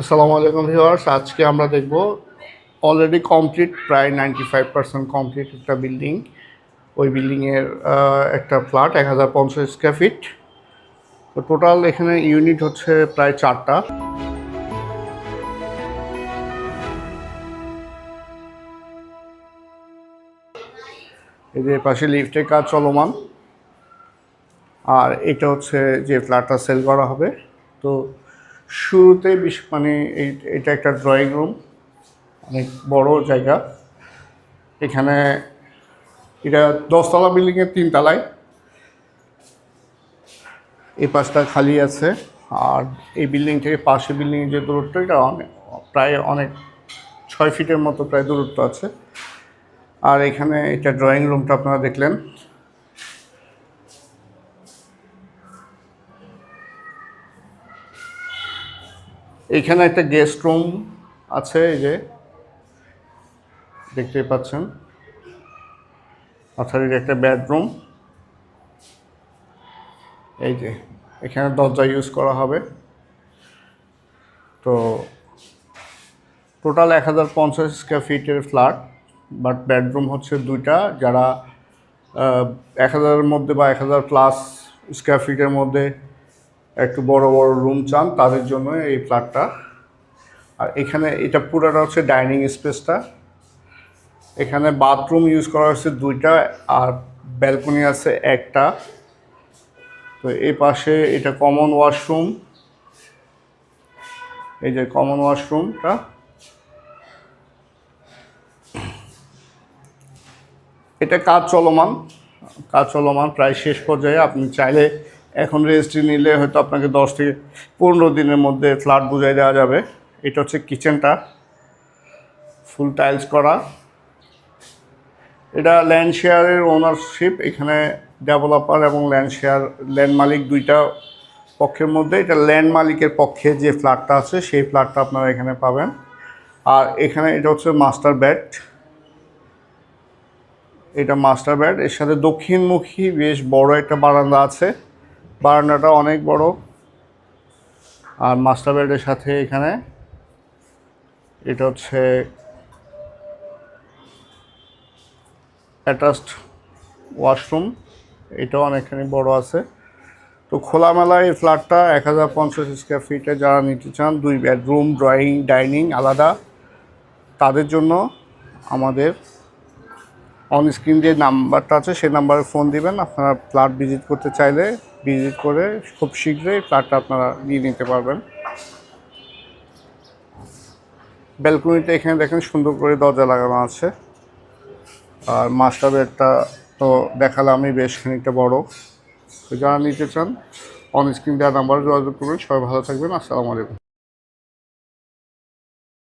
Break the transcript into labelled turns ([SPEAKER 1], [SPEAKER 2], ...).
[SPEAKER 1] আসসালামু আলাইকুম ভিউয়ার্স, আজকে আমরা দেখব অলরেডি কমপ্লিট প্রায় নাইনটি ফাইভ পার্সেন্ট কমপ্লিট একটা বিল্ডিং ওই বিল্ডিংয়ের একটা ফ্ল্যাট এক হাজার পঞ্চাশ স্কোয়ার ফিট তো টোটাল এখানে ইউনিট হচ্ছে প্রায় চারটা। এদের পাশে লিফটের কাজ চলমান। আর এটা হচ্ছে যে ফ্ল্যাটটা সেল করা হবে। তো শুরুতে বিশ মানে এটা একটা ড্রয়িং রুম অনেক বড় জায়গা। এখানে এটা দশতলা বিল্ডিংয়ের তিনতলায়। এই পাশটা খালি আছে, আর এই বিল্ডিং থেকে পাশে বিল্ডিংয়ের যে দূরত্ব, এটা অনেক প্রায় অনেক ছয় ফিটের মতো প্রায় দূরত্ব আছে। আর এখানে এটা ড্রয়িং রুমটা আপনারা দেখলেন। এখানে একটা গেস্ট রুম আছে, এই যে। দেখতেই পাচ্ছেন। অর্থাৎ একটা বেডরুম এই যে, এখানে দরজা ইউজ করা হবে। তো টোটাল এক হাজার পঞ্চাশ স্কোয়ার ফিটের ফ্ল্যাট বাট বেডরুম হচ্ছে দুইটা। যারা এক হাজারের মধ্যে বা এক হাজার প্লাস স্কোয়ার ফিটের মধ্যে একটু বড় বড় রুম চান, তাদের জন্য এই ফ্ল্যাটটা আর এখানে এটা পুরোটা হচ্ছে ডাইনিং স্পেসটা এখানে বাথরুম ইউজ করা হচ্ছে দুইটা, আর ব্যালকনি আছে একটা। তো এই পাশে এটা কমন ওয়াশরুম এই যে কমন ওয়াশরুমটা এটা কাজ চলমান। কাজ চলমান, প্রায় শেষ পর্যায়ে। আপনি চাইলে এখন রেজিস্ট্রি নিলে হয়তো আপনাকে দশ থেকে পনেরো দিনের মধ্যে ফ্ল্যাট বুঝাই দেওয়া যাবে। এটা হচ্ছে কিচেনটা ফুল টাইলস করা। এটা ল্যান্ড শেয়ারের ওনারশিপ এখানে ডেভেলপার এবং ল্যান্ড শেয়ার ল্যান্ড মালিক দুইটা পক্ষের মধ্যে। এটা ল্যান্ড মালিকের পক্ষে যে ফ্ল্যাটটা আছে, সেই ফ্ল্যাটটা আপনারা এখানে পাবেন। আর এখানে এটা হচ্ছে মাস্টার ব্যাট এটা মাস্টার বেড এর সাথে দক্ষিণমুখী বেশ বড় একটা বারান্দা আছে। বারান্দাটা অনেক বড়। আর মাস্টার বেডের সাথে এখানে এটা হচ্ছে অ্যাটাচড ওয়াশরুম এটাও অনেকখানি বড় আছে। তো খোলামেলা এই ফ্ল্যাটটা এক হাজার পঞ্চাশ স্কোয়ার ফিটে যারা নিতে চান, দুই বেডরুম ড্রয়িং ডাইনিং আলাদা। তাদের জন্য আমাদের অন স্ক্রিন যে নাম্বারটা আছে, সেই নাম্বারে ফোন দিবেন। আপনারা ফ্ল্যাট ভিজিট করতে চাইলে ভিজিট করে খুব শীঘ্রই ফ্ল্যাটটা আপনারা নিয়ে নিতে পারবেন। ব্যালকনিতে এখানে দেখেন সুন্দর করে দরজা লাগানো আছে। আর মাস্টার বেডটা তো দেখালামই বেশ খানিকটা বড়। তো যারা নিতে চান অন স্ক্রিন দেওয়া নাম্বারে যোগাযোগ করবেন। সবাই ভালো থাকবেন। আসসালামু আলাইকুম।